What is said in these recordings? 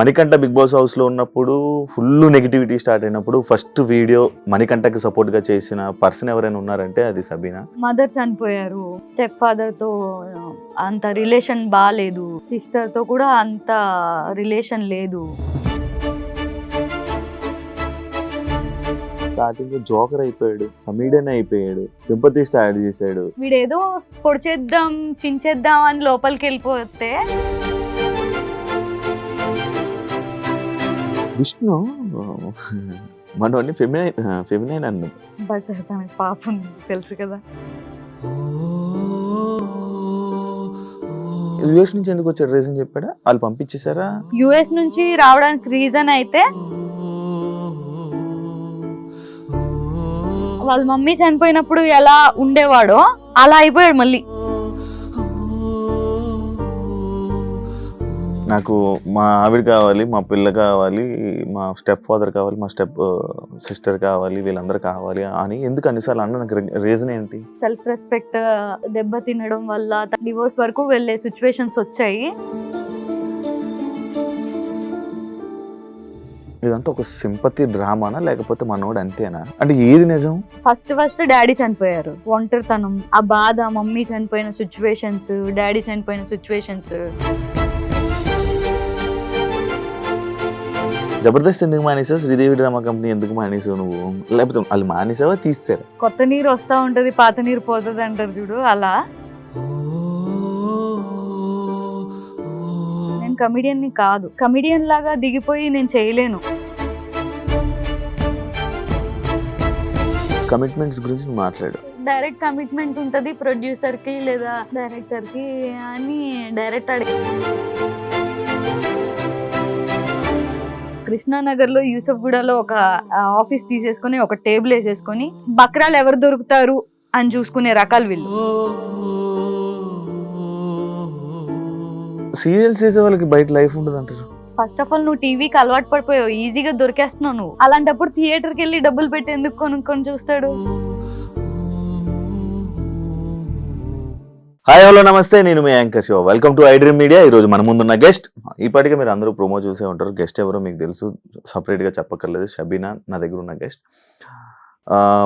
Manikanta big Boss హౌస్లో ఉన్నప్పుడు full negativity start అయినప్పుడు ఫస్ట్ వీడియో మణికంఠకి సపోర్ట్గా చేసిన పర్సన్ ఎవరైనా ఉన్నారంటే అది సబీనా. మదర్ చనిపోయారు. స్టెప్ ఫాదర్తో అంత రిలేషన్ బాగాలేదు సిస్టర్తో కూడా అంత రిలేషన్ లేదు. స్టార్టింగ్ జోకర్ అయిపోయాడు కమీడియన్ అయిపోయాడు సింపతి స్టార్ట్ చేశాడు. వీడేదో పొడిచేద్దాం చించేద్దాం అని లోపలికి వెళ్ళిపోతే విష్ణు మనోని ఫెమినైన్ ఫెమినైన్ అన్ను బట్ తనకి పాపం తెలుసు కదా. యుఎస్ నుంచి ఎందుకు వచ్చాడు? రీజన్ చెప్పాడా? వాళ్ళు పంపించేశారా? యుఎస్ నుంచి రావడానికి రీజన్ అయితే వాళ్ళ మమ్మీ చనిపోయినప్పుడు ఎలా ఉండేవాడో అలా అయిపోయాడు మళ్ళీ. నాకు మా ఆవిడ కావాలి మా పిల్ల కావాలి మా స్టెప్ ఫాదర్ కావాలి మా స్టెప్ సిస్టర్ కావాలి వీళ్ళందరూ కావాలి అని ఎందుకు అన్నిసార్లు అన్న నాకు రీజన్ ఏంటి? సెల్ఫ్ రెస్పెక్ట్ దెబ్బ తినడం వల్ల డివోర్స్ వరకు వెళ్ళే సిచ్యువేషన్స్ వచ్చాయి. ఇదంతా ఒక సింపతి డ్రామానా? లేకపోతే మనోడు అంతేనా? అంటే ఏది నిజం? ఫస్ట్ ఫస్ట్ డాడీ చనిపోయారు. ఒంటరితనం. ఆ బాధ మమ్మీ చనిపోయిన సిచ్యువేషన్స్ డాడీ చనిపోయిన సిచ్యువేషన్స్ జబర్దస్త్ ఎందుకు మానేసావు? శ్రీదేవి డ్రామా కంపెనీ ఎందుకు మానేసావు నువ్వు? లేకపోతే వాళ్ళు మానేసావా తీస్తారు కొత్త నీరు వస్తా ఉంటది పాత నీరు పోతుంది అంటారు చూడు అలా. నేను కమిడియన్ని కాదు. కమిడియన్ లాగా దిగిపోయి నేను చేయలేను. కమిట్మెంట్స్ గురించి మాట్లాడు. డైరెక్ట్ కమిట్మెంట్ ఉంటది ప్రొడ్యూసర్కి లేదా డైరెక్టర్కి అని డైరెక్ట్ అడిగి కృష్ణానగర్లో యూసఫ్గూడలో ఒక ఆఫీస్ తీసేసుకొని ఒక టేబుల్ వేసేసుకొని బక్రాలు ఎవరు దొరుకుతారు? అని చూసుకునే రకాలు వీళ్ళు. సీరియల్స్ చేసే వాళ్ళకి బయట లైఫ్ ఉండదు అంటారు ఫస్ట్ ఆఫ్ ఆల్ నువ్వు టీవీకి అలవాటు పడిపోయావు ఈజీగా దొరికేస్తున్నావు నువ్వు. అలాంటప్పుడు థియేటర్కి వెళ్ళి డబ్బులు పెట్టి ఎందుకు కొనుక్కొని చూస్తాడు? Hi hello namaste. నేను మీ anchor Shiva. Welcome to iDream Media ఈరోజు రోజు మన ముందున్న గెస్ట్ ఇప్పటికే మీరు అందరూ ప్రోమో చూసే ఉంటారు. గెస్ట్ ఎవరో మీకు తెలుసు. సపరేట్గా చెప్పక్కర్లేదు. షబీనా నా దగ్గర ఉన్న గెస్ట్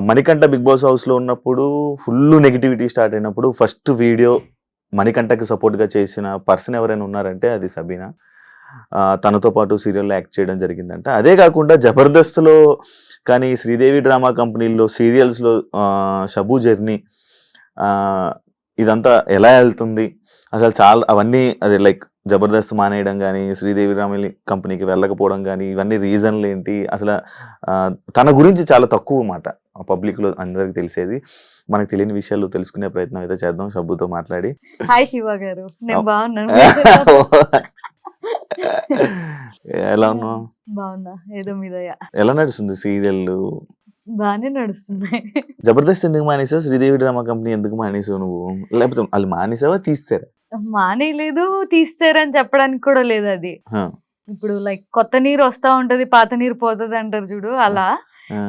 మణికంఠ బిగ్ బాస్ హౌస్లో ఉన్నప్పుడు ఫుల్ నెగిటివిటీ స్టార్ట్ అయినప్పుడు ఫస్ట్ వీడియో మణికంఠకి సపోర్ట్గా చేసిన పర్సన్ ఎవరైనా ఉన్నారంటే అది సబీనా తనతో పాటు సీరియల్లో యాక్ట్ చేయడం జరిగిందంట. అదే కాకుండా జబర్దస్త్లో కానీ శ్రీదేవి డ్రామా కంపెనీల్లో సీరియల్స్లో షబు జర్నీ ఇదంతా ఎలా వెళ్తుంది? అసలు చాలా అవన్నీ అది లైక్ జబర్దస్త్ మానేయడం కానీ శ్రీదేవి రామిలి కంపెనీకి వెళ్ళకపోవడం కానీ ఇవన్నీ రీజన్లు ఏంటి? అసలు తన గురించి చాలా తక్కువ మాట. పబ్లిక్లో అందరికి తెలిసేది. మనకు తెలియని విషయాలు తెలుసుకునే ప్రయత్నం అయితే చేద్దాం. షబ్బుతో మాట్లాడి. హాయ్ శివ గారు. నేను. బాగున్నాను. ఎలా ఉన్నావు? బాగున్నా. ఏదో మీదయ ఎలా నడుస్తుంది సీరియల్ బాగానే నడుస్తున్నాయి. జబర్దస్త్ ఎందుకు మానేసావు? శ్రీదేవి డ్రామా కంపెనీ ఎందుకు మానేసావు నువ్వు? లేకపోతే వాళ్ళు మానేసావా తీస్తారా? మానేయలేదు తీస్తారని చెప్పడానికి కూడా లేదు అది. ఇప్పుడు లైక్ కొత్త నీరు వస్తా ఉంటది పాత నీరు పోతుంది అంటారు చూడు అలా.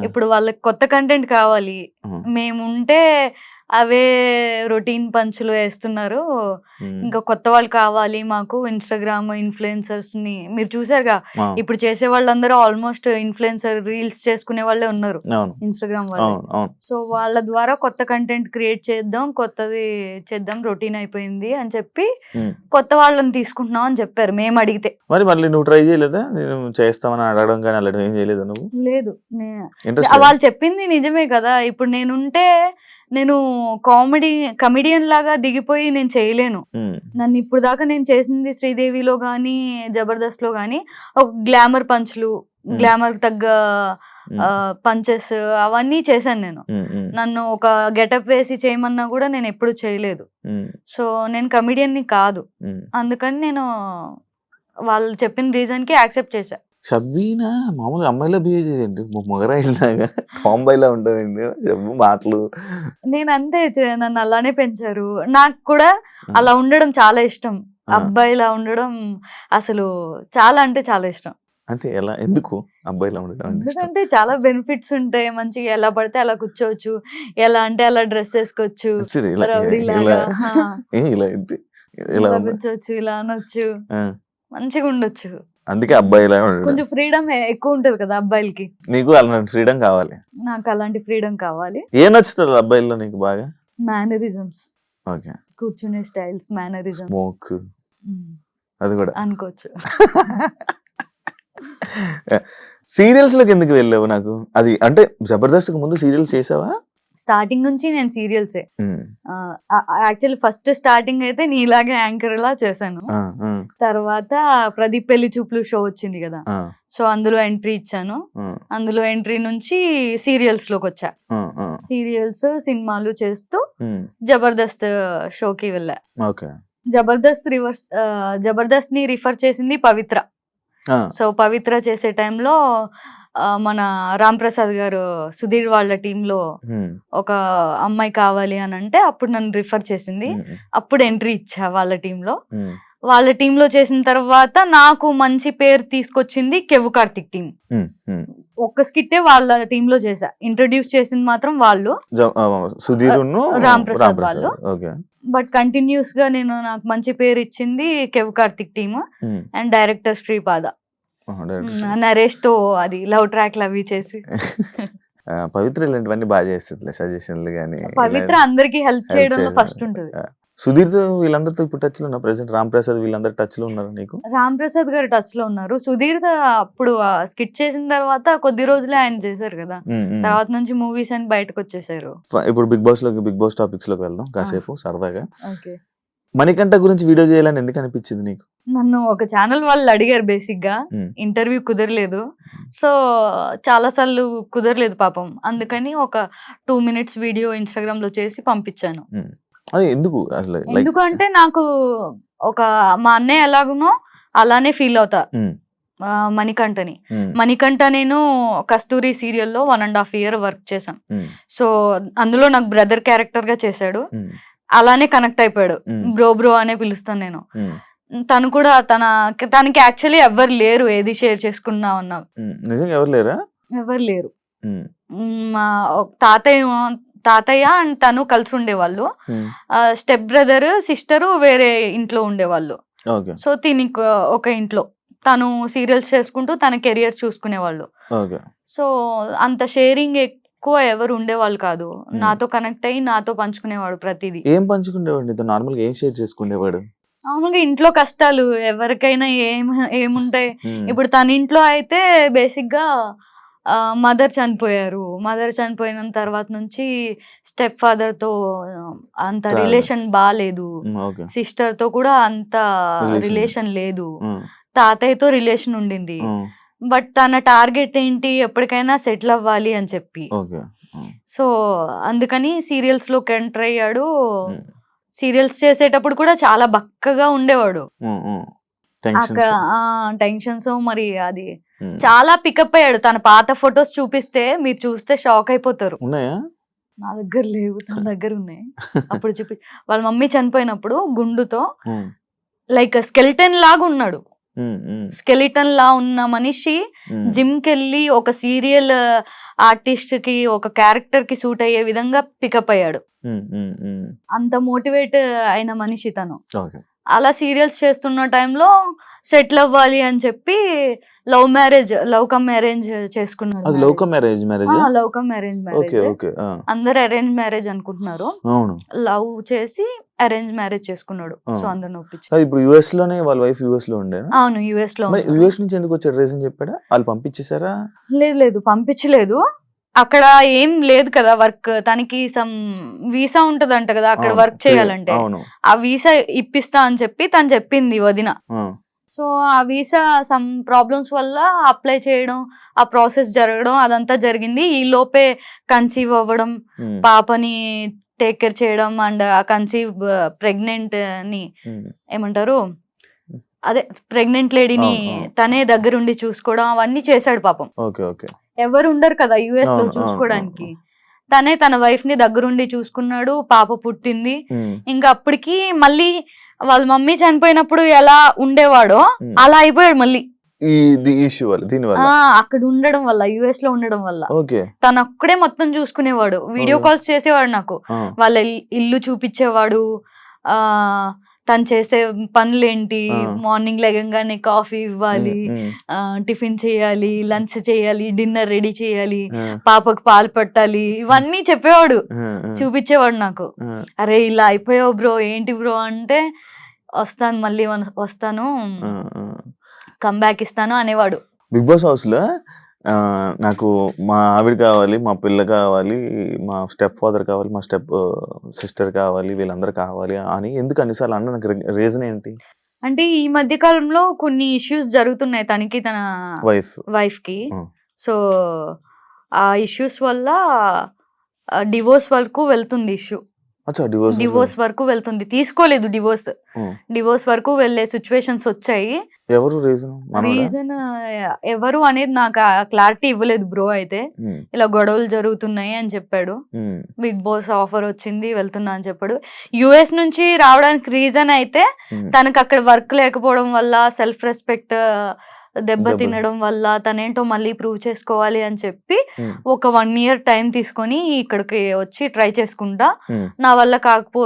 ఇప్పుడు వాళ్ళకి కొత్త కంటెంట్ కావాలి. మేము ఉంటే అవే రొటీన్ పంచులు వేస్తున్నారు. ఇంకా కొత్త వాళ్ళు కావాలి మాకు ఇన్స్టాగ్రామ్ ఇన్ఫ్లుయెన్సర్స్ని. మీరు చూసారుగా? ఇప్పుడు చేసే వాళ్ళందరూ ఆల్మోస్ట్ ఇన్ఫ్లుయెన్సర్ రీల్స్ చేసుకునే వాళ్ళే ఉన్నారు ఇన్స్టాగ్రామ్ వాళ్ళు. సో వాళ్ళ ద్వారా కొత్త కంటెంట్ క్రియేట్ చేద్దాం కొత్తది చేద్దాం రొటీన్ అయిపోయింది అని చెప్పి. కొత్త వాళ్ళని తీసుకుంటున్నాం అని చెప్పారు మేము అడిగితే. మరి మళ్ళీ నువ్వు ట్రై చేయలేదా? నేను చేస్తామని అడగడం కానీ అలా ఏం చేయలేదా నువ్వు? లేదు. వాళ్ళు చెప్పింది నిజమే కదా. ఇప్పుడు నేనుంటే నేను కామెడీ కమిడియన్ లాగా దిగిపోయి నేను చేయలేను. నన్ను ఇప్పుడు దాకా నేను చేసింది శ్రీదేవిలో కానీ జబర్దస్త్లో కానీ ఒక గ్లామర్ పంచ్లు గ్లామర్ తగ్గ పంచెస్ అవన్నీ చేశాను నేను. నన్ను ఒక గెటప్ వేసి చేయమన్నా కూడా నేను ఎప్పుడు చేయలేదు. సో నేను కమిడియన్ని కాదు అందుకని నేను వాళ్ళు చెప్పిన రీజన్కి యాక్సెప్ట్ చేశా. షబ్బీనా? మామూలుగా అమ్మాయిలా బిహేవ్ చేయండి మొగరాయిలాగా టాంబాయిలా ఉంటాయండి చెప్పు మాటలు. నేను అంతే నన్ను అలానే పెంచారు. నాకు కూడా అలా ఉండడం చాలా ఇష్టం. అబ్బాయిలా ఉండడం అసలు చాలా అంటే చాలా ఇష్టం. అంటే ఎలా? ఎందుకు అబ్బాయిలా ఉండడం ఎందుకంటే చాలా బెనిఫిట్స్ ఉంటాయి. మంచిగా ఎలా పడితే అలా కూర్చోవచ్చు. ఎలా అంటే అలా డ్రెస్ వేసుకోవచ్చు. ఇలా. కూర్చోవచ్చు ఇలా అనొచ్చు. మంచిగా ఉండొచ్చు. అందుకే అబ్బాయిలా. కొంచెం ఫ్రీడమ్ ఎక్కువ ఉంటది కదా అబ్బాయిలకి. నీకు అలాంటి ఫ్రీడమ్ కావాలి. నాకు అలాంటి ఫ్రీడమ్ కావాలి. ఏం నచ్చుతుంది అబ్బాయిల్లో నీకు బాగా? Mannerisms okay. కూర్చునే స్టైల్స్ మేనరిజం స్మోక్ అది కూడా. అనుకోవచ్చు. సీరియల్స్లోకి ఎందుకు వెళ్ళావు నాకు? అది అంటే జబర్దస్త్ ముందు సీరియల్స్ చేసావా? స్టార్టింగ్ నుంచి నేను సీరియల్సే యాక్చువల్లీ ఫస్ట్ స్టార్టింగ్ అయితే నీలాగే యాంకర్ లా చేశాను. తర్వాత ప్రదీప్ పెళ్ళి చూపులు షో వచ్చింది కదా. సో అందులో ఎంట్రీ ఇచ్చాను. అందులో ఎంట్రీ నుంచి సీరియల్స్లోకి వచ్చా. సీరియల్స్ సినిమాలు చేస్తూ ఉమ్, జబర్దస్త్ షోకి వెళ్ళా. జబర్దస్త్ రివర్స్ జబర్దస్త్ని రిఫర్ చేసింది పవిత్ర. సో పవిత్ర చేసే టైంలో మన రామ్ ప్రసాద్ గారు సుధీర్ వాళ్ళ టీంలో ఉమ్, ఒక అమ్మాయి కావాలి అని అంటే అప్పుడు నన్ను రిఫర్ చేసింది. అప్పుడు ఎంట్రీ ఇచ్చా వాళ్ళ టీంలో. ఉమ్, వాళ్ళ టీంలో చేసిన తర్వాత నాకు మంచి పేరు తీసుకొచ్చింది కెవ్వు కార్తిక్ టీం. ఒక్క స్కిట్టే వాళ్ళ టీంలో చేశా. ఇంట్రడ్యూస్ చేసింది మాత్రం వాళ్ళు. సుధీర్ రామ్ ప్రసాద్ వాళ్ళు. బట్ కంటిన్యూస్గా నేను నాకు మంచి పేరు ఇచ్చింది Kevvu Karthik team and director Sripada. నరేష్తో అది లవ్ ట్రాక్ అవి చేసి. పవిత్ర ఇలాంటివన్నీ బాగా చేస్తుంది సజెషన్లు కానీ పవిత్ర అందరికి హెల్ప్ చేయడంలో ఫస్ట్ ఉంటుంది. సుధీర్తో వీళ్ళందరితో ఇప్పుడు టచ్లో ఉన్నా ప్రెసెంట్ రామ్ ప్రసాద్ వీళ్ళందరూ టచ్లో ఉన్నారు నీకు? రామ్ ప్రసాద్ గారు టచ్లో ఉన్నారు. సుధీర్ అప్పుడు స్కిట్ చేసిన తర్వాత కొద్ది రోజులే ఆయన చేశారు కదా. తర్వాత నుంచి మూవీస్ అని బయటకు వచ్చేసారు. ఇప్పుడు బిగ్ బాస్లోకి బిగ్ బాస్ టాపిక్స్లోకి వెళ్దాం కాసేపు సరదాగా. మణికంఠ గురించి వీడియో చేయాలని ఎందుకు అనిపించింది నీకు? నన్ను ఒక ఛానల్ వాళ్ళు అడిగారు బేసిక్గా. ఇంటర్వ్యూ కుదరలేదు. సో చాలా సార్లు కుదరలేదు పాపం. అందుకని ఒక టూ మినిట్స్ వీడియో ఇన్స్టాగ్రామ్లో చేసి పంపించాను. ఎందుకు ఎందుకంటే నాకు ఒక మా అన్నయ్య ఎలాగునో అలానే ఫీల్ అవుతా. మణికంఠని. మణికంఠ నేను కస్తూరి సీరియల్లో one and half year work చేశాను. సో అందులో నాకు బ్రదర్ క్యారెక్టర్గా చేశాడు. అలానే కనెక్ట్ అయిపోయాడు. బ్రో బ్రో అనే పిలుస్తాను నేను. తను కూడా తన తనకి యాక్చువల్లీ ఎవరు లేరు ఏది షేర్ చేసుకున్నా అన్నా. నిజంగా ఎవరు లేరా? ఎవరు లేరు. మ్, తాతయ్య తాతయ్య అండ్ తను కలిసి ఉండేవాళ్ళు. స్టెప్ బ్రదర్ సిస్టర్ వేరే ఇంట్లో ఉండేవాళ్ళు. సో తినికి ఒక ఇంట్లో. తను సీరియల్స్ చేసుకుంటూ తన కెరియర్ చూసుకునేవాళ్ళు. సో అంత షేరింగ్ ఎక్కువ ఎవరు ఉండేవాళ్ళు కాదు. నాతో కనెక్ట్ అయ్యి నాతో పంచుకునేవాడు ప్రతిదీ. ఏం పంచుకునేవాడు నీతో? నార్మల్గా ఏం షేర్ చేసుకునేవాడు మామూలుగా ఇంట్లో కష్టాలు ఎవరికైనా ఏం ఏముంటాయి. ఇప్పుడు తన ఇంట్లో అయితే బేసిక్గా మదర్ చనిపోయారు. మదర్ చనిపోయిన తర్వాత నుంచి స్టెప్ ఫాదర్తో అంత. రిలేషన్ బాగాలేదు సిస్టర్తో కూడా అంత. రిలేషన్ లేదు. తాతయ్యతో రిలేషన్ ఉండింది. బట్ తన టార్గెట్ ఏంటి ఎప్పటికైనా సెటిల్ అవ్వాలి అని చెప్పి. సో అందుకని సీరియల్స్లోకి ఎంటర్ అయ్యాడు. సీరియల్స్ చేసేటప్పుడు కూడా చాలా బక్కగా ఉండేవాడు. టెన్షన్స్. మరి అది. చాలా పికప్ అయ్యాడు. తన పాత ఫొటోస్ చూపిస్తే మీరు చూస్తే షాక్ అయిపోతారు. నా దగ్గర లేవు తన దగ్గర ఉన్నాయి. అప్పుడు చూపి వాళ్ళ మమ్మీ చనిపోయినప్పుడు గుండుతో లైక్ స్కెలిటన్ లాగా ఉన్నాడు. స్కెలిటన్ లా ఉన్న మనిషి. జిమ్కి వెళ్ళి ఒక సీరియల్ ఆర్టిస్ట్కి ఒక క్యారెక్టర్కి సూట్ అయ్యే విధంగా పికప్ అయ్యాడు. అంత మోటివేట్ అయిన మనిషి తను అలా సీరియల్స్ చేస్తున్న టైంలో సెటిల్ అవ్వాలి అని చెప్పి love marriage love come marriage చేసుకున్నాడు అది లోక marriage marriage? Love come marriage okay okay అందరు అరేంజ్ మ్యారేజ్ అనుకుంటున్నారు. అవును. లవ్ చేసి అరేంజ్ మ్యారేజ్ చేసుకున్నాడు. సో అందరిని ఒప్పించి ఇప్పుడు యుఎస్లోనే వాళ్ళ వైఫ్ యుఎస్లో ఉండేనా అవును యుఎస్లో. యుఎస్ నుంచి ఎందుకు వచ్చాడు రీజన్ చెప్పాడా? వాళ్ళు పంపించేశారా? లేదు లేదు పంపించలేదు. అక్కడ ఏం లేదు కదా వర్క్. తనకి సమ్ వీసా ఉంటదంట కదా అక్కడ అవును, వర్క్ చేయాలంటే. అవును. ఆ వీసా ఇప్పిస్తా అని చెప్పి తను చెప్పింది వదిన. ఆ, సో ఆ వీసా సమ్ ప్రాబ్లమ్స్ వల్ల అప్లై చేయడం ఆ ప్రాసెస్ జరగడం అదంతా జరిగింది. ఈ లోపే కన్సీవ్ అవ్వడం ఉమ్, పాపని టేక్ కేర్ చేయడం అండ్ ఆ కన్సీవ్ ప్రెగ్నెంట్ని ఉమ్, ఏమంటారు? అదే ప్రెగ్నెంట్ లేడీని అవును, అవును. తనే దగ్గరుండి చూసుకోవడం అవన్నీ చేశాడు పాపం. Okay okay. ఎవరు ఉండరు కదా యుఎస్లో చూసుకోవడానికి తనే తన వైఫ్ని దగ్గరుండి చూసుకున్నాడు పాప పుట్టింది. ఇంకా అప్పటికి మళ్ళీ వాళ్ళ మమ్మీ చనిపోయినప్పుడు ఎలా ఉండేవాడో. అలా అయిపోయాడు మళ్ళీ. ఈ ఇష్యూ వల్ల దీని ఆ వల్ల అక్కడ ఉండడం వల్ల యుఎస్లో ఉండడం వల్ల. తను అక్కడే మొత్తం చూసుకునేవాడు. వీడియో. కాల్స్ చేసేవాడు నాకు. వాళ్ళ ఇల్- ఇల్లు చూపించేవాడు. ఆ తను చేసే పనులేంటి. మార్నింగ్ లెగంగానే కాఫీ ఇవ్వాలి టిఫిన్ చేయాలి లంచ్ చేయాలి డిన్నర్ రెడీ చేయాలి పాపకు పాలు పట్టాలి ఇవన్నీ చెప్పేవాడు. చూపించేవాడు నాకు. అరే ఇలా అయిపోయావు బ్రో ఏంటి బ్రో అంటే వస్తాను మళ్ళీ వస్తాను. కంబ్యాక్ ఇస్తాను అనేవాడు. బిగ్ బాస్ హౌస్లో నాకు మా ఆవిడ కావాలి మా పిల్ల కావాలి మా స్టెప్ ఫాదర్ కావాలి మా స్టెప్ సిస్టర్ కావాలి వీళ్ళందరూ కావాలి అని ఎందుకు అన్నిసార్లు అన్న నాకు రీజన్ ఏంటి? అంటే ఈ మధ్య కాలంలో కొన్ని ఇష్యూస్ జరుగుతున్నాయి తనకి తన వైఫ్ వైఫ్కి. సో ఆ ఇష్యూస్ వల్ల డివోర్స్ వరకు వెళ్తుంది ఇష్యూ డివోర్స్ వరకు? వెళ్తుంది. తీసుకోలేదు డివోర్స్ డివోర్స్ వరకు వెళ్ళే సిచ్యువేషన్స్ వచ్చాయి. ఎవరు రీజన్ రీజన్ ఎవరు అనేది నాకు క్లారిటీ ఇవ్వలేదు బ్రో అయితే. ఇలా గొడవలు జరుగుతున్నాయి అని చెప్పాడు. బిగ్ బాస్ ఆఫర్ వచ్చింది వెళ్తున్నా అని చెప్పాడు. యుఎస్ నుంచి రావడానికి రీజన్ అయితే తనకు అక్కడ వర్క్ లేకపోవడం వల్ల సెల్ఫ్ రెస్పెక్ట్ దెబ్బ. తినడం వల్ల తనేంటో మళ్ళీ ప్రూవ్ చేసుకోవాలి అని చెప్పి ఒక వన్ ఇయర్ టైం తీసుకొని ఇక్కడికి వచ్చి ట్రై చేసుకుంటా. నా వల్ల కాకపో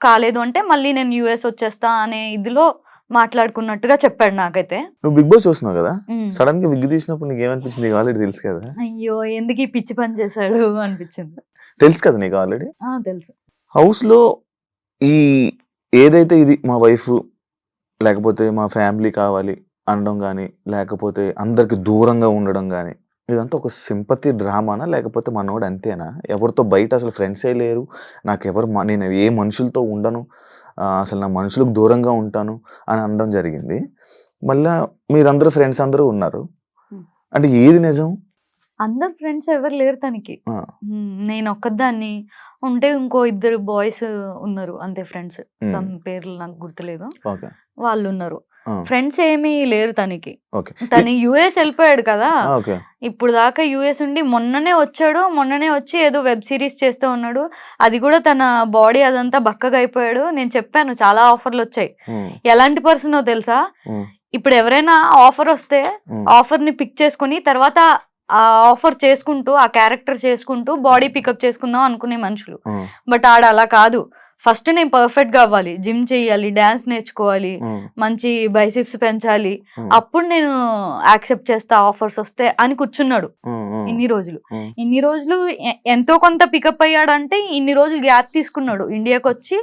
కాలేదు అంటే మళ్ళీ నేను యుఎస్ వచ్చేస్తా అనే ఇదిలో మాట్లాడుకున్నట్టుగా చెప్పాడు నాకైతే. నువ్వు బిగ్ బాస్ చూస్తున్నావు కదా. సడన్గా విగ్ తీసినప్పుడు నీకు ఏమనిపించింది ఆల్రెడీ తెలుసు కదా? అయ్యో ఎందుకు ఈ పిచ్చి పని చేశాడు అనిపించింది. తెలుసు కదా నీకు ఆల్రెడీ? తెలుసు. హౌస్లో ఈ ఏదైతే ఇది మా వైఫ్ లేకపోతే మా ఫ్యామిలీ కావాలి అనడం కానీ లేకపోతే అందరికి దూరంగా ఉండడం కానీ ఇదంతా ఒక సింపతి డ్రామానా? లేకపోతే మనోడు అంతేనా? ఎవరితో బయట అసలు ఫ్రెండ్సే లేరు. నాకు ఎవరు నేను ఏ మనుషులతో ఉండను. అసలు నా మనుషులకు దూరంగా ఉంటాను అని అనడం జరిగింది. మళ్ళా మీరందరూ ఫ్రెండ్స్ అందరూ ఉన్నారు. అంటే ఏది నిజం? అందరు ఫ్రెండ్స్ ఎవరు లేరు తనకి. నేను ఒక్కదాన్ని ఉంటే ఇంకో ఇద్దరు బాయ్స్ ఉన్నారు. అంతే ఫ్రెండ్స్. సమ్ పేర్లు నాకు గుర్తులేదు. వాళ్ళు ఉన్నారు. ఫ్రెండ్స్ ఏమీ లేరు తనకి. తను యుఎస్ వెళ్ళిపోయాడు కదా. ఇప్పుడు దాకా యుఎస్ ఉండి మొన్ననే వచ్చాడు మొన్ననే వచ్చి ఏదో వెబ్ సిరీస్ చేస్తూ ఉన్నాడు. అది కూడా తన బాడీ అదంతా బక్కగా అయిపోయాడు. నేను చెప్పాను చాలా ఆఫర్లు వచ్చాయి. ఎలాంటి పర్సన్ తెలుసా? ఇప్పుడు ఎవరైనా ఆఫర్ వస్తే ఆఫర్ని పిక్ చేసుకుని తర్వాత ఆ ఆఫర్ చేసుకుంటూ ఆ క్యారెక్టర్ చేసుకుంటూ బాడీ పికప్ చేసుకుందాం అనుకునే మనుషులు. బట్ ఆడ అలా కాదు. ఫస్ట్ నేను పర్ఫెక్ట్గా అవ్వాలి. జిమ్ చేయాలి డాన్స్ నేర్చుకోవాలి ఉమ్, మంచి బైసిప్స్ పెంచాలి. ఉమ్, అప్పుడు నేను యాక్సెప్ట్ చేస్తా ఆఫర్స్ వస్తే అని కూర్చున్నాడు ఉమ్, ఇన్ని రోజులు. ఇన్ని రోజులు ఎంతో కొంత పికప్ అయ్యాడంటే ఇన్ని రోజులు గ్యాప్ తీసుకున్నాడు. ఇండియాకి వచ్చి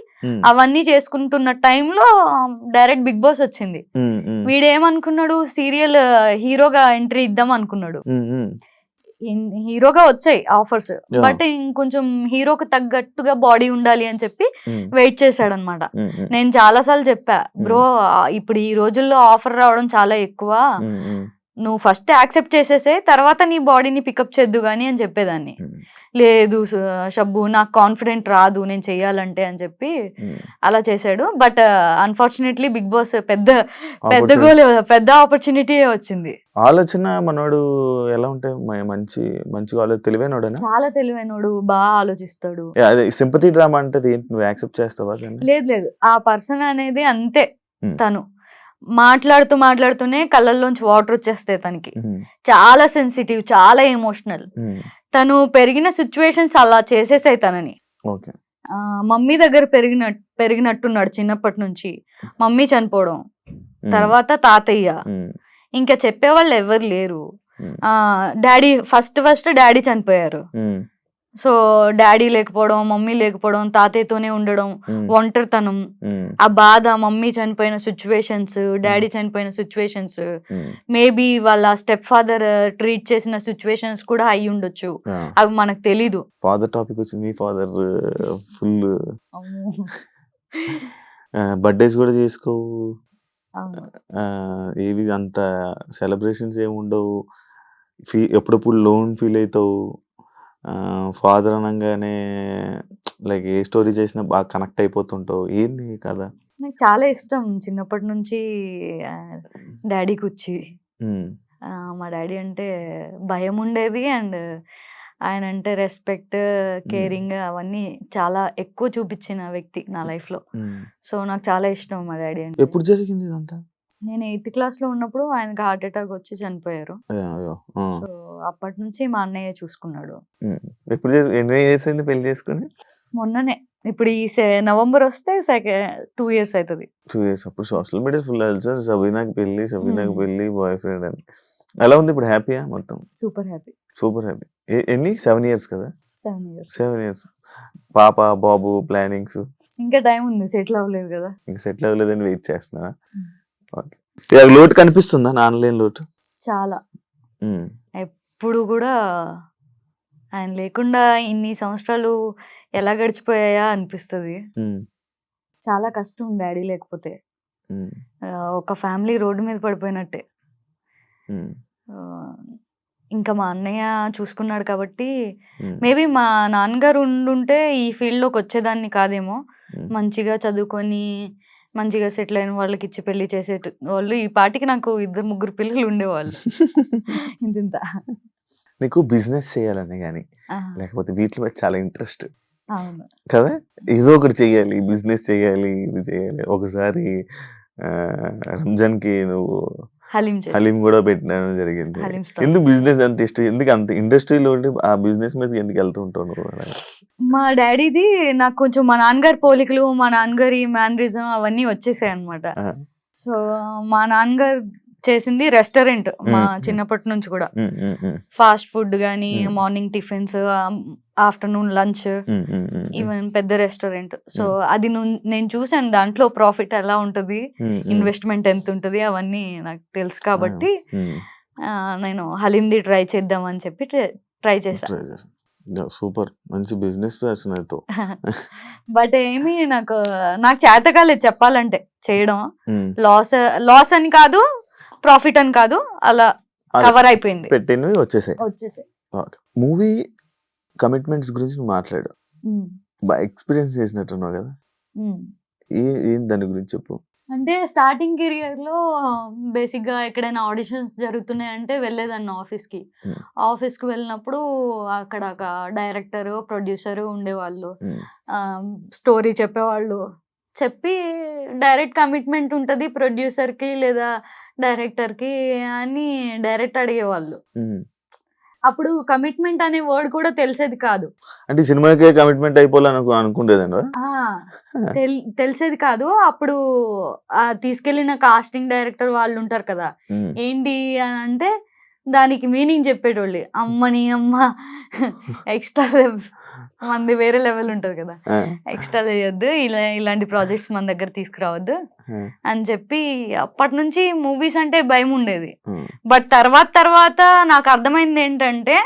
అవన్నీ చేసుకుంటున్న టైంలో డైరెక్ట్ బిగ్ బాస్ వచ్చింది. వీడేమనుకున్నాడు? సీరియల్ హీరోగా ఎంట్రీ ఇద్దాం అనుకున్నాడు. హీరోగా వచ్చాయి ఆఫర్స్. బట్ ఇంకొంచెం హీరోకి తగ్గట్టుగా బాడీ ఉండాలి అని చెప్పి వెయిట్ చేశాడనమాట. ఉమ్, ఉమ్, నేను చాలా సార్లు చెప్పా బ్రో ఇప్పుడు ఈ రోజుల్లో ఆఫర్ రావడం చాలా ఎక్కువ. నువ్వు ఫస్ట్ యాక్సెప్ట్ చేసేసే తర్వాత నీ బాడీని పికప్ చేద్దు గానీ అని చెప్పేదాన్ని. లేదు షబ్బు నాకు కాన్ఫిడెంట్ రాదు నేను చెయ్యాలంటే అని చెప్పి. అలా చేశాడు. బట్ అన్ఫార్చునేట్లీ బిగ్ బాస్ పెద్ద పెద్ద. గోల్ పెద్ద ఆపర్చునిటీ వచ్చింది. ఆలోచన మనోడు ఎలా ఉంటాయి మ- మంచి మంచిగా ఆలోచన తెలివైనోడేనా? చాలా తెలివైనోడు బాగా ఆలోచిస్తాడు. అదే సింపతి డ్రామా అంటే నువ్వు యాక్సెప్ట్ చేస్తావా లేదు లేదు. ఆ పర్సన్ అనేది అంతే. తను. మాట్లాడుతూ మాట్లాడుతూనే కళ్ళల్లోంచి వాటర్ వచ్చేస్తాయి తనకి. చాలా సెన్సిటివ్ చాలా ఎమోషనల్ తను పెరిగిన సిచ్యువేషన్స్ అలా చేసేసాయి తనని. మమ్మీ దగ్గర పెరిగిన పెరిగినట్టున్నాడు చిన్నప్పటి నుంచి. మమ్మీ చనిపోవడం తర్వాత తాతయ్య. ఇంకా చెప్పేవాళ్ళు ఎవరు లేరు. డాడీ ఫస్ట్ ఫస్ట్ డాడీ చనిపోయారు. సో డాడీ లేకపోవడం మమ్మీ లేకపోవడం తాతయ్యతోనే ఉండడం ఒంటరితనం ఆ బాధ మమ్మీ చనిపోయిన సిచ్యువేషన్స్ డాడీ చనిపోయిన సిచ్యువేషన్స్ మేబీ వాళ్ళ స్టెప్ ఫాదర్ ట్రీట్ చేసిన సిచ్యువేషన్స్ కూడా అయి ఉండొచ్చు. అవి మనకు తెలీదు. ఫాదర్ టాపిక్ వచ్చింది ఫాదర్ ఫుల్ బర్త్డేస్ కూడా చేసుకోవు ఏవి అంత సెలబ్రేషన్స్ ఏమి ఉండవు. ఫీ ఎప్పుడప్పుడు లోన్ ఫీల్ అవుతావు. ఫాదర్ అనగానే లైక్ ఏ స్టోరీ చేసినా బాగా కనెక్ట్ అయిపోతుంటావు. ఏంది కదా నాకు చాలా ఇష్టం. చిన్నప్పటి నుంచి డాడీకి వచ్చి. ఆ, మా డాడీ అంటే భయం ఉండేది అండ్ ఆయన అంటే రెస్పెక్ట్ కేరింగ్ అవన్నీ చాలా ఎక్కువ చూపించిన వ్యక్తి నా లైఫ్లో సో నాకు చాలా ఇష్టం మా డాడీ అంటే. ఎప్పుడు జరిగింది ఇదంతా? నేను ఎయిత్ క్లాస్లో ఉన్నప్పుడు ఆయనకి హార్ట్ అటాక్ వచ్చి చనిపోయారు. సో అప్పటి నుంచి మా అన్నయ్య చూసుకున్నాడు. ఎప్పుడు ఎన్ని ఇయర్స్ అయింది పెళ్ళి చేసుకుని? మొన్ననే. ఇప్పుడు ఈ నవంబర్ వస్తే సెకండ్ టూ ఇయర్స్ అవుతుంది టూ ఇయర్స్ అప్పుడు సోషల్ మీడియా ఫుల్ సార్ సబీనాకి పెళ్ళి సబీనాకి. పెళ్ళి బాయ్ ఫ్రెండ్ అని. ఎలా ఉంది ఇప్పుడు? హ్యాపీయా మొత్తం? సూపర్ హ్యాపీ సూపర్ హ్యాపీ ఎన్ని? సెవెన్ ఇయర్స్ కదా? సెవెన్ ఇయర్స్ సెవెన్ ఇయర్స్ పాప బాబు ప్లానింగ్స్ ఇంకా టైం ఉంది. సెటిల్ అవ్వలేదు కదా? ఇంకా సెటిల్ అవ్వలేదని వెయిట్ చేస్తున్నా. ఓకే లోటు కనిపిస్తుందా? ఆన్లైన్ లోటు చాలా. ఇప్పుడు కూడా ఆయన లేకుండా ఇన్ని సంవత్సరాలు ఎలా గడిచిపోయాయా అనిపిస్తుంది. చాలా కష్టం డాడీ లేకపోతే ఒక ఫ్యామిలీ రోడ్డు మీద పడిపోయినట్టే ఇంకా మా అన్నయ్య చూసుకున్నాడు కాబట్టి. మేబీ మా నాన్నగారు ఉండుంటే ఈ ఫీల్డ్లోకి వచ్చేదాన్ని కాదేమో. మంచిగా చదువుకొని మంచిగా సెటిల్ అయిన వాళ్ళకి ఇచ్చి పెళ్ళి చేసే వాళ్ళు ఈ పాటికి నాకు ఇద్దరు ముగ్గురు పిల్లలు ఉండేవాళ్ళు. ఇంత నీకు బిజినెస్ చేయాలని కానీ లేకపోతే వీటి మీద చాలా ఇంట్రెస్ట్. అవును. కదా? ఏదో ఒకటి చెయ్యాలి బిజినెస్ చేయాలి ఇది చేయాలి. ఒకసారి రంజాన్కి నువ్వు హలీం కూడా పెట్టడం జరిగింది. ఎందుకు బిజినెస్ అంత ఇష్టం? ఎందుకు అంత ఇండస్ట్రీలో ఆ బిజినెస్ మీద ఎందుకు వెళ్తూ ఉంటావు నువ్వు మా డాడీది నాకు కొంచెం మా నాన్నగారి పోలికలు మా నాన్నగారి మ్యానరిజం అవన్నీ వచ్చేసాయి అనమాట. సో మా నాన్నగారు చేసింది రెస్టారెంట్ మా. చిన్నప్పటి నుంచి కూడా. ఫాస్ట్ ఫుడ్ మ్మ్. Morning tiffins afternoon lunch even పెద్ద రెస్టారెంట్. సో. అది నేను చూసాను దాంట్లో ప్రాఫిట్ ఎలా ఉంటుంది ఇన్వెస్ట్మెంట్ ఎంత ఉంటుంది అవన్నీ నాకు తెలుసు కాబట్టి నేను హలీంది ట్రై చేద్దామని చెప్పి ట్రై చేశాను సూపర్. మంచి బిజినెస్ పర్సన్ అయితే బట్ ఏమి నాకు నాకు చేత కాలేదు చెప్పాలంటే చేయడం. లాస్ లాస్ అని కాదు ప్రాఫిట్ అని కాదు అలా. కవర్ అయిపోయింది. పెట్టినవి వచ్చేసాయి. వచ్చేసాయి. మూవీ కమిట్మెంట్స్ గురించి నువ్వు మాట్లాడు. ఎక్స్పీరియన్స్ చేసినట్టున్నావు కదా. ఏ ఏం దాని గురించి చెప్పు. అంటే స్టార్టింగ్ కెరియర్లో బేసిక్గా ఎక్కడైనా ఆడిషన్స్ జరుగుతున్నాయంటే వెళ్ళేదాన్ని ఆఫీస్కి. ఆఫీస్కి వెళ్ళినప్పుడు అక్కడ ఒక డైరెక్టర్ ప్రొడ్యూసర్ ఉండేవాళ్ళు. స్టోరీ చెప్పేవాళ్ళు. చెప్పి డైరెక్ట్ కమిట్మెంట్ ఉంటుంది ప్రొడ్యూసర్కి లేదా డైరెక్టర్కి అని డైరెక్ట్ అడిగేవాళ్ళు. అప్పుడు కమిట్మెంట్ అనే వర్డ్ కూడా తెలిసేది కాదు. అంటే సినిమాకే కమిట్మెంట్ అయిపోవాలని అనుకు అనుకుండేదండి ఆ, తెల్- తెలిసేది కాదు. అప్పుడు తీసుకెళ్ళిన కాస్టింగ్ డైరెక్టర్ వాళ్ళు ఉంటారు కదా. ఏంటి అని అంటే దానికి మీనింగ్ చెప్పేటోళ్ళు. అమ్మని అమ్మ ఎక్స్ట్రా మంది వేరే లెవెల్ ఉంటుంది కదా. ఎక్స్ట్రా చేయొద్దు ఇలా ఇలాంటి ప్రాజెక్ట్స్ మన దగ్గర తీసుకురావద్దు అని చెప్పి అప్పటి నుంచి మూవీస్ అంటే భయం ఉండేది. బట్ తర్వాత తర్వాత నాకు అర్థమైంది ఏంటంటే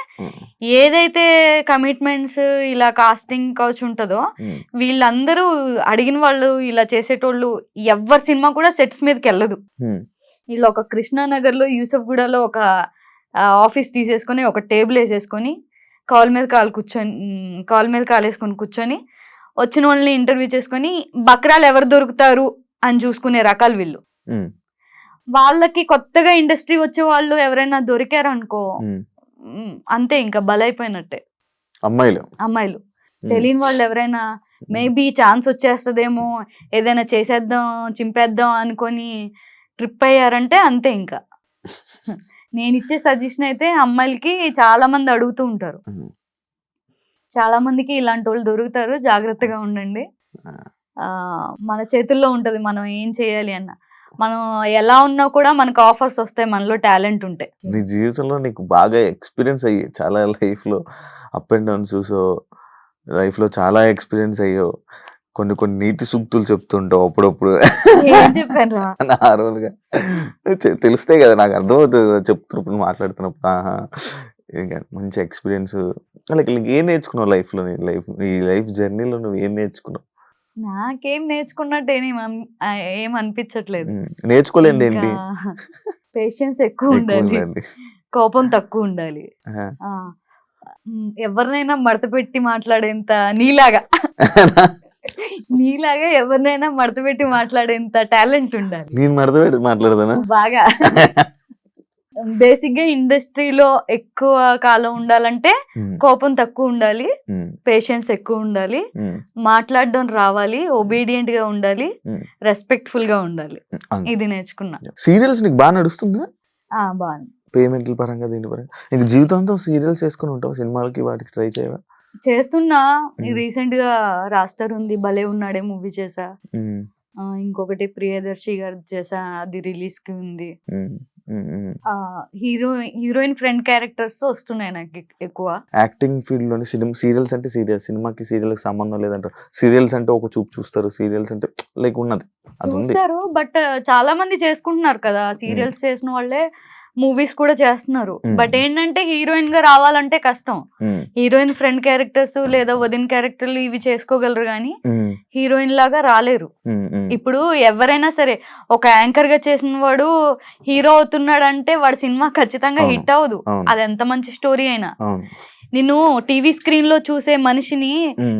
ఏదైతే కమిట్మెంట్స్ ఇలా కాస్టింగ్ కౌచ్ ఉంటుందో వీళ్ళందరూ అడిగిన వాళ్ళు ఇలా చేసేటోళ్ళు ఎవ్వరి సినిమా కూడా సెట్స్ మీదకి వెళ్ళదు. వీళ్ళు ఒక కృష్ణానగర్లో యూసఫ్ గూడలో ఒక ఆఫీస్ తీసేసుకొని ఒక టేబుల్ వేసేసుకొని కాల్ మీద కాల్ కూర్చొని కాల్ మీద కాల్ వేసుకొని కూర్చొని వచ్చిన వాళ్ళని ఇంటర్వ్యూ చేసుకొని బక్రాలు ఎవరు దొరుకుతారు అని చూసుకునే రకాలు వీళ్ళు. వాళ్ళకి కొత్తగా ఇండస్ట్రీ వచ్చే వాళ్ళు ఎవరైనా దొరికారు అనుకో అంతే ఇంకా బలైపోయినట్టే. అమ్మాయిలు. అమ్మాయిలు. తెలియని వాళ్ళు ఎవరైనా మేబీ ఛాన్స్ వచ్చేస్తుందేమో ఏదైనా చేసేద్దాం చింపేద్దాం అనుకొని ట్రిప్ అయ్యారంటే అంతే ఇంకా. నేను ఇచ్చే సజెషన్ అయితే అమ్మాయిలకి చాలా మంది అడుగుతూ ఉంటారు. చాలా మందికి ఇలాంటి వాళ్ళు దొరుకుతారు. జాగ్రత్తగా ఉండండి. మన చేతుల్లో ఉంటది మనం ఏం చేయాలి అన్న. మనం ఎలా ఉన్నా కూడా మనకు ఆఫర్స్ వస్తాయి మనలో టాలెంట్ ఉంటే. నీ జీవితంలో నీకు బాగా ఎక్స్పీరియన్స్ అయ్యి చాలా లైఫ్లో అప్ అండ్ డౌన్ చూసో లైఫ్లో చాలా ఎక్స్పీరియన్స్ అయ్యో కొన్ని కొన్ని నీతి సూక్తులు చెప్తుంటావు అప్పుడప్పుడు. నార్మల్గా తెలిస్తే కదా నాకు అర్థమవుతుంది చెప్తున్నప్పుడు మాట్లాడుతున్నప్పుడు. ఆహా. ఇంకా మంచి ఎక్స్పీరియన్స్. లైక్ ఏం నేర్చుకున్నావు లైఫ్లో నీ లైఫ్ ఈ లైఫ్ జర్నీలో నువ్వు ఏం నేర్చుకున్నావు? నాకేం నేర్చుకున్నట్టు ఏం అనిపించట్లేదు. నేర్చుకోలేంది ఏంటి? పేషెన్స్ ఎక్కువ ఉండాలి. కోపం తక్కువ ఉండాలి. ఎవరినైనా మడత పెట్టి మాట్లాడేంత నీలాగా. నీలాగా ఎవరినైనా మడత పెట్టి మాట్లాడేంత టాలెంట్ ఉండాలి. నేను మడత పెట్టి మాట్లాడదానా బాగా. బేసిక్గా ఇండస్ట్రీలో ఎక్కువ కాలం ఉండాలంటే కోపం తక్కువ ఉండాలి పేషెన్స్ ఎక్కువ ఉండాలి మాట్లాడడం రావాలి ఒబీడియంట్గా ఉండాలి. రెస్పెక్ట్ఫుల్గా ఉండాలి. ఇది నేర్చుకున్నా. సీరియల్స్ నీకు బాగా నడుస్తుందా? ఆ బాగుంది. పేమెంట్ల పరంగా దీని పరంగా. నీకు జీవితాంతం సీరియల్స్ వేసుకుని ఉంటావు? సినిమాలకి వాటికి ట్రై చేయవా? చేస్తున్నా. రీసెంట్గా రాస్టర్ ఉంది భలే ఉన్నాడే మూవీ చేసా. ఇంకొకటి ప్రియదర్శి గారు చేసా అది రిలీజ్కి ఉంది హీరో హీరోయిన్ ఫ్రెండ్ క్యారెక్టర్స్ వస్తున్నాయి నాకు ఎక్- ఎక్కువ. యాక్టింగ్ ఫీల్డ్లోని సినిమా సీరియల్స్ అంటే సీరియల్ సినిమాకి సీరియల్ సంబంధం లేదంటారు. సీరియల్స్ అంటే ఒక చూపు చూస్తారు సీరియల్స్ అంటే లైక్ ఉన్నది చూస్తారు బట్ చాలా మంది చేసుకుంటున్నారు కదా. సీరియల్స్ చేసిన వాళ్ళే మూవీస్ కూడా చేస్తున్నారు. బట్ ఏంటంటే హీరోయిన్గా రావాలంటే కష్టం. హీరోయిన్ ఫ్రెండ్ క్యారెక్టర్స్ లేదా వదిన క్యారెక్టర్లు ఇవి చేసుకోగలరు కానీ హీరోయిన్ లాగా రాలేరు. ఇప్పుడు ఎవరైనా సరే ఒక యాంకర్గా చేసిన వాడు హీరో అవుతున్నాడు అంటే వాడి సినిమా ఖచ్చితంగా. హిట్ అవ్వదు. అది ఎంత మంచి స్టోరీ అయినా. నిన్ను టీవీ స్క్రీన్లో చూసే మనిషిని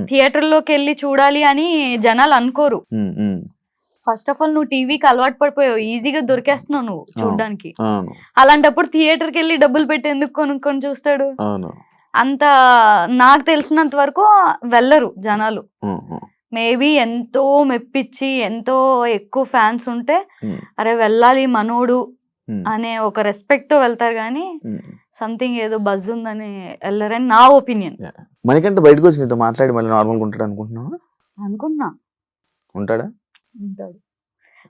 థియేటర్లోకి వెళ్ళి చూడాలి అని జనాలు అనుకోరు. ఫస్ట్ ఆఫ్ ఆల్ నువ్వు టీవీకి అలవాటు పడిపోయావు. ఈజీగా దొరికేస్తున్నావు నువ్వు చూడడానికి. అలాంటప్పుడు థియేటర్కి వెళ్ళి డబ్బులు పెట్టి ఎందుకు కొనుక్కొని చూస్తాడు? అంత నాకు తెలిసినంత వరకు వెళ్ళరు జనాలు. మేబీ ఎంతో మెప్పించి ఎంతో ఎక్కువ ఫ్యాన్స్ ఉంటే అరే వెళ్ళాలి మనోడు అనే ఒక రెస్పెక్ట్తో వెళ్తారు కానీ. సంథింగ్ ఏదో బజ్ ఉందని వెళ్ళరని నా ఒపీనియన్ మనకంటే బయటకు వచ్చి నీతో మాట్లాడి మళ్ళీ నార్మల్గా ఉంటాడు అనుకుంటున్నావా? అనుకున్నా ఉంటాడా? ఉంటాడు.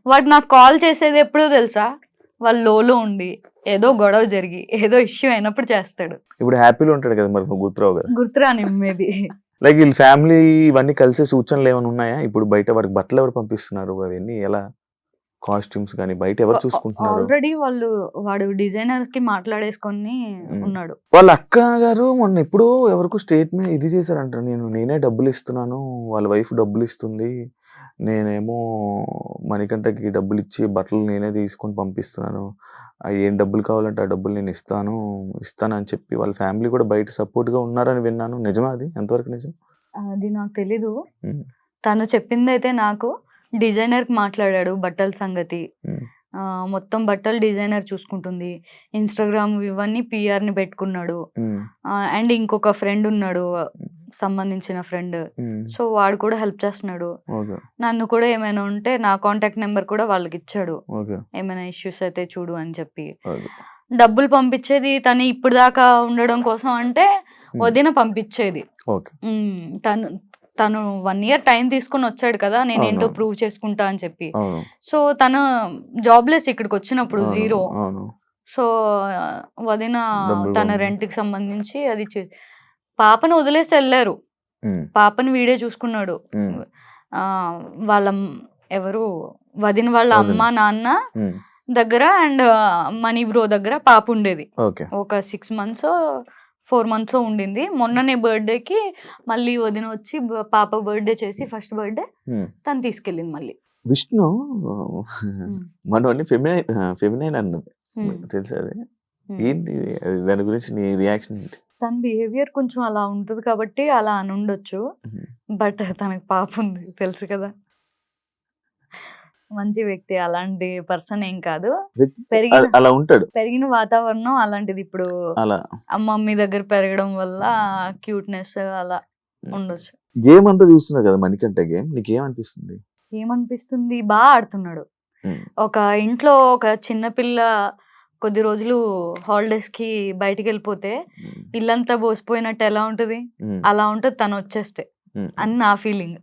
వాడు నాకు కాల్ చేసేది ఎప్పుడో తెలుసా? వాళ్ళు లోలో ఉండి ఏదో గొడవ జరిగి ఏదో ఇష్యూ అయినప్పుడు చేస్తాడు. ఇప్పుడు హ్యాపీలో ఉంటాడు కదా మరి నువ్వు గుర్తురావు కదా? గుర్తురాని మేబీ. లైక్ వీళ్ళ ఫ్యామిలీ ఇవన్నీ కలిసే సూచనలు ఏమైనా ఉన్నాయా? ఇప్పుడు బయట వాడికి బట్టలు ఎవరు పంపిస్తున్నారు? అవన్నీ ఎలా? కాస్ట్యూమ్స్ కానీ బయట ఎవరు చూసుకుంటున్నారు? ఆల్రెడీ వాళ్ళు వాడు డిజైనర్కి మాట్లాడేసుకొని. ఉన్నాడు. వాళ్ళ అక్క గారు మొన్న ఎప్పుడో ఎవరికో స్టేట్మెంట్ ఇది చేశారంట. నేను నేనే డబ్బులు ఇస్తున్నాను వాళ్ళ వైఫ్ డబ్బులు ఇస్తుంది నేనేమో మణికంటకి డబ్బులు ఇచ్చి బట్టలు నేనే తీసుకొని పంపిస్తున్నాను. ఏం డబ్బులు కావాలంటే ఆ డబ్బులు నేను ఇస్తాను ఇస్తాను అని చెప్పి వాళ్ళ ఫ్యామిలీ కూడా బయట support గా ఉన్నారని విన్నాను. నిజమా అది? ఎంతవరకు నిజం? అది నాకు తెలీదు. తను చెప్పింది అయితే నాకు డిజైనర్కి మాట్లాడాడు బట్టల సంగతి. మొత్తం బట్టలు డిజైనర్ చూసుకుంటుంది. ఇన్స్టాగ్రామ్ ఇవన్నీ PR ని పెట్టుకున్నాడు. అండ్ ఇంకొక ఫ్రెండ్ ఉన్నాడు సంబంధించిన ఫ్రెండ్. సో వాడు కూడా హెల్ప్ చేస్తున్నాడు. నన్ను కూడా ఏమైనా ఉంటే నా కాంటాక్ట్ నెంబర్ కూడా వాళ్ళకి ఇచ్చాడు. ఏమైనా ఇష్యూస్ అయితే చూడు అని చెప్పి. డబ్బులు పంపించేది తను ఇప్పుడు దాకా ఉండడం కోసం అంటే. వదిన పంపించేది. తను తను వన్ ఇయర్ టైం తీసుకొని వచ్చాడు కదా నేను ఏంటో. ప్రూవ్ చేసుకుంటా అని చెప్పి. సో తను జాబ్లెస్ ఇక్కడికి వచ్చినప్పుడు జీరో సో వదిన తన రెంట్కి సంబంధించి అది పాపను వదిలేసి వెళ్ళారు. పాపని వీడే చూసుకున్నాడు. వాళ్ళ ఎవరు? వదిన వాళ్ళ. అమ్మ నాన్న. దగ్గర అండ్ మనీ బ్రో దగ్గర పాప ఉండేది. ఒక సిక్స్ మంత్స్ ఫోర్ మంత్స్ ఉండింది. మొన్ననే బర్త్డేకి మళ్ళీ వదిన వచ్చి పాప బర్త్డే చేసి ఫస్ట్ బర్త్డే. తను తీసుకెళ్ళింది మళ్ళీ. విష్ణు మనోని ఫెమినైన్ ఫెమినైన్ అన్నది. తెలుసా. ఏంటి దాని గురించి నీ రియాక్షన్ ఏంటి? తన బిహేవియర్ కొంచెం అలా ఉంటుంది కాబట్టి అలా అని ఉండొచ్చు. బట్ తనకి పాప ఉంది తెలుసు కదా? మంచి వ్యక్తి అలాంటి పర్సన్ ఏం కాదు. పెరిగిన అలా ఉంటాడు. పెరిగిన వాతావరణం అలాంటిది ఇప్పుడు అలా. మమ్మీ దగ్గర పెరగడం వల్ల క్యూట్నెస్ అలా ఉండొచ్చు. గేమ్ అంతా చూస్తున్నావు కదా మణికంట గేమ్? నీకేమనిపిస్తుంది? ఏమనిపిస్తుంది? బాగా ఆడుతున్నాడు. ఒక ఇంట్లో ఒక చిన్న పిల్ల కొద్ది రోజులు హాలిడేస్కి బయటికి వెళ్ళిపోతే. ఇల్లంతా బోసిపోయినట్టు ఎలా ఉంటది. అలా ఉంటది తను వచ్చేస్తే. అని నా ఫీలింగ్.